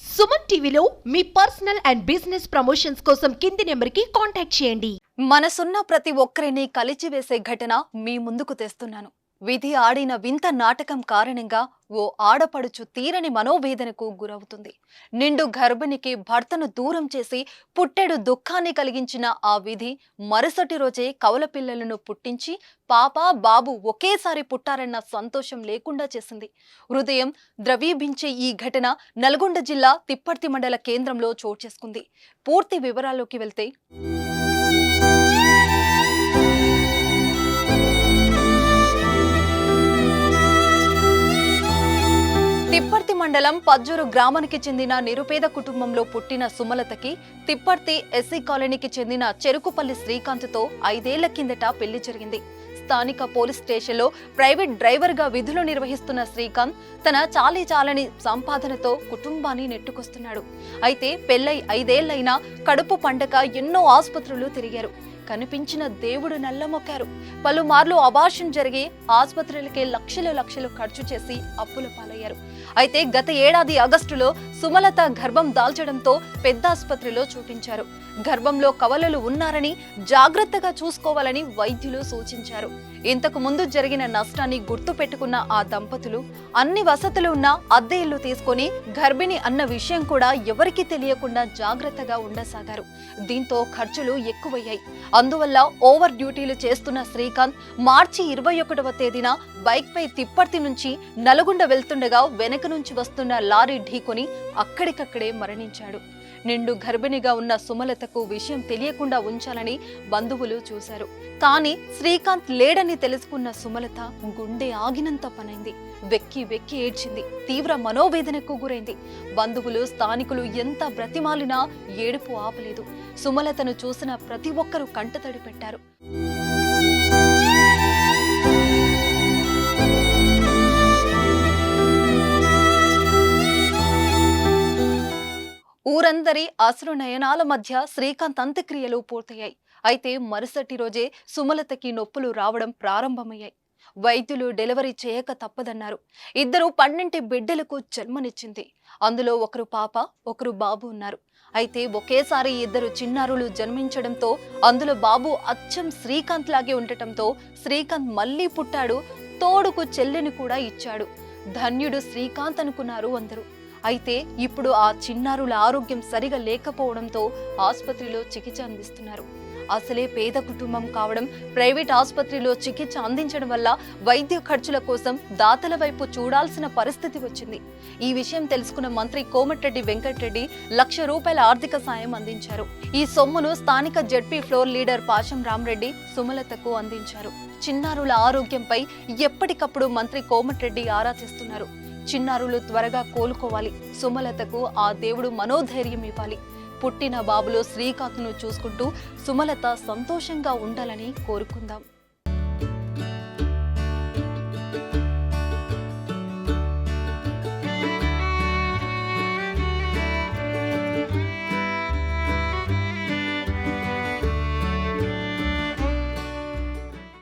సుమన్ టీవీలో మీ personal and business promotions కోసం కింది నెంబర్కి కాంటాక్ట్ చేయండి. మనసున్న ప్రతి ఒక్కరిని కలిచివేసే ఘటన మీ ముందుకు తెస్తున్నాను. విధి ఆడిన వింత నాటకం కారణంగా ఓ ఆడపడుచు తీరని మనోవేదనకు గురవుతుంది. నిండు గర్భిణికి భర్తను దూరం చేసి పుట్టెడు దుఃఖాన్ని కలిగించిన ఆ విధి మరుసటి రోజే కవల పిల్లలను పుట్టించి పాప బాబు ఒకేసారి పుట్టారన్న సంతోషం లేకుండా చేసింది. హృదయం ద్రవీభించే ఈ ఘటన నల్గొండ జిల్లా తిప్పర్తి మండల కేంద్రంలో చోటు చేసుకుంది. పూర్తి వివరాల్లోకి వెళ్తే తిప్పర్తి మండలం పజ్జూరు గ్రామానికి చెందిన నిరుపేద కుటుంబంలో పుట్టిన సుమలతకి తిప్పర్తి ఎస్సీ కాలనీకి చెందిన చెరుకుపల్లి శ్రీకాంత్తో ఐదేళ్ళ కిందట పెళ్ళి జరిగింది. స్థానిక పోలీస్ స్టేషన్లో ప్రైవేట్ డ్రైవర్గా విధులు నిర్వహిస్తున్న శ్రీకాంత్ తన చాలీ చాలని సంపాదనతో కుటుంబాన్ని నెట్టుకొస్తున్నాడు. అయితే పెళ్ళై ఐదేళ్ళైనా కడుపు పండగ ఎన్నో ఆసుపత్రులు తిరిగారు. కనిపించిన దేవుడు నల్లమొక్కారు పలుమార్లు అబార్షన్ జరిగి ఆసుపత్రులకే లక్షలు లక్షలు ఖర్చు చేసి అప్పుల పాలయ్యారు. అయితే గత ఏడాది ఆగస్టులో సుమలత గర్భం దాల్చడంతో పెద్ద ఆసుపత్రిలో చూపించారు. గర్భంలో కవలలు ఉన్నారని జాగ్రత్తగా చూసుకోవాలని వైద్యులు సూచించారు. ఇంతకు ముందు జరిగిన నష్టాన్ని గుర్తు పెట్టుకున్న ఆ దంపతులు అన్ని వసతులు ఉన్న అద్దె ఇల్లు తీసుకొని గర్భిణి అన్న విషయం కూడా ఎవరికీ తెలియకుండా జాగ్రత్తగా ఉండసాగారు. దీంతో ఖర్చులు ఎక్కువయ్యాయి. అందువల్ల ఓవర్ డ్యూటీలు చేస్తున్న శ్రీకాంత్ మార్చి ఇరవై ఒకటవ తేదీన బైక్ పై తిప్పర్తి నుంచి నల్గొండ వెళ్తుండగా వెనక నుంచి వస్తున్న లారీ ఢీకొని అక్కడికక్కడే మరణించాడు. నిండు గర్భిణిగా ఉన్న సుమలతకు విషయం తెలియకుండా ఉంచాలని బంధువులు చూశారు. కానీ శ్రీకాంత్ లేడని తెలుసుకున్న సుమలత గుండె ఆగినంత పనైంది. వెక్కి వెక్కి ఏడ్చింది. తీవ్ర మనోవేదనకు గురైంది. బంధువులు స్థానికులు ఎంత బ్రతిమాలినా ఏడుపు ఆపలేదు. సుమలతను చూసిన ప్రతి ఒక్కరూ కంటతడి పెట్టారు. ఊరందరి అసురు నయనాల మధ్య శ్రీకాంత్ అంత్యక్రియలు పూర్తయ్యాయి. అయితే మరుసటి రోజే సుమలతకి నొప్పులు రావడం ప్రారంభమయ్యాయి. వైద్యులు డెలివరీ చేయక తప్పదన్నారు. ఇద్దరు పన్నెంటి బిడ్డలకు జన్మనిచ్చింది. అందులో ఒకరు పాప ఒకరు బాబు ఉన్నారు. అయితే ఒకేసారి ఇద్దరు చిన్నారులు జన్మించడంతో అందులో బాబు అచ్చం శ్రీకాంత్ లాగే ఉండటంతో శ్రీకాంత్ మళ్ళీ పుట్టాడు తోడుకు చెల్లెని కూడా ఇచ్చాడు. ధన్యుడు శ్రీకాంత్ అనుకున్నారు అందరూ. అయితే ఇప్పుడు ఆ చిన్నారుల ఆరోగ్యం సరిగా లేకపోవడంతో ఆసుపత్రిలో చికిత్స అందిస్తున్నారు. అసలే పేద కుటుంబం కావడం ప్రైవేట్ ఆసుపత్రిలో చికిత్స అందించడం వల్ల వైద్య ఖర్చుల కోసం దాతల వైపు చూడాల్సిన పరిస్థితి వచ్చింది. ఈ విషయం తెలుసుకున్న మంత్రి కోమటిరెడ్డి వెంకటరెడ్డి లక్ష రూపాయల ఆర్థిక సాయం అందించారు. ఈ సొమ్మును స్థానిక జడ్పీ ఫ్లోర్ లీడర్ పాశం రామరెడ్డి సుమలతకు అందించారు. చిన్నారుల ఆరోగ్యంపై ఎప్పటికప్పుడు మంత్రి కోమటిరెడ్డి ఆరా తీస్తున్నారు. చిన్నారులు త్వరగా కోలుకోవాలి. సుమలతకు ఆ దేవుడు మనోధైర్యం ఇవ్వాలి. పుట్టిన బాబులో శ్రీకాకును చూసుకుంటూ సుమలత సంతోషంగా ఉండాలని కోరుకుందాం.